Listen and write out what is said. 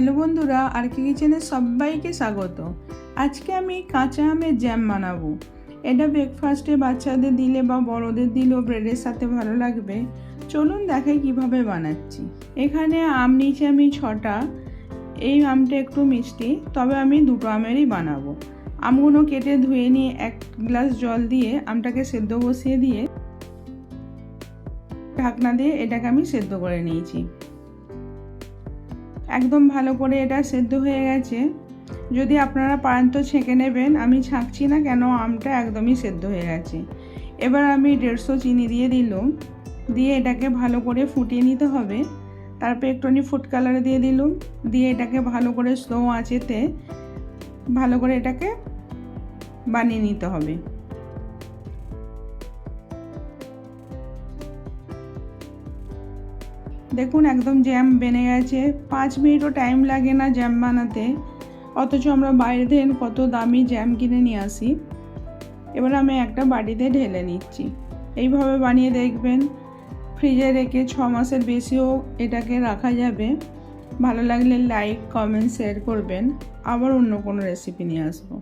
Hello বন্ধুরা আর কি কিচেনে সবাইকে স্বাগত। আজকে আমি কাঁচা আমের জ্যাম বানাবো। এটা ব্রেকফাস্টে বাচ্চাদের দিলে বা বড়দের দিলেও ব্রেডের সাথে ভালো লাগবে। চলুন দেখাই কীভাবে বানাচ্ছি। এখানে আম নিচে আমি ছটা। এই আমটা একটু মিষ্টি, তবে আমি দুটো আমেরই বানাবো। আমগুলো কেটে ধুয়ে নিয়ে এক গ্লাস জল দিয়ে আমটাকে সেদ্ধ বসিয়ে দিয়ে ঢাকনা দিয়ে এটাকে আমি সেদ্ধ করে নিয়েছি। একদম ভালো করে এটা সেদ্ধ হয়ে গেছে। যদি আপনারা পারেন তো ছেঁকে নেবেন, আমি ছাঁকছি না কেন, আমটা একদমই সেদ্ধ হয়ে গেছে। এবার আমি দেড়শো চিনি দিয়ে দিলাম, দিয়ে এটাকে ভালো করে ফুটিয়ে নিতে হবে। তারপর একটুখানি ফুড কালার দিয়ে দিলাম, দিয়ে এটাকে ভালো করে স্লো আঁচেতে ভালো করে এটাকে বানিয়ে নিতে হবে। দেখুন, একদম জ্যাম বেনে গেছে। পাঁচ মিনিটও টাইম লাগে না জ্যাম বানাতে। অথচ আমরা বাইরে থেকে কত দামি জ্যাম কিনে নিয়ে আসি। এবার আমি একটা বাড়িতে ঢেলে নিচ্ছি। এইভাবে বানিয়ে দেখবেন। ফ্রিজে রেখে ছ মাসের বেশিও এটাকে রাখা যাবে। ভালো লাগলে লাইক কমেন্ট শেয়ার করবেন। আবার অন্য কোনো রেসিপি নিয়ে আসব।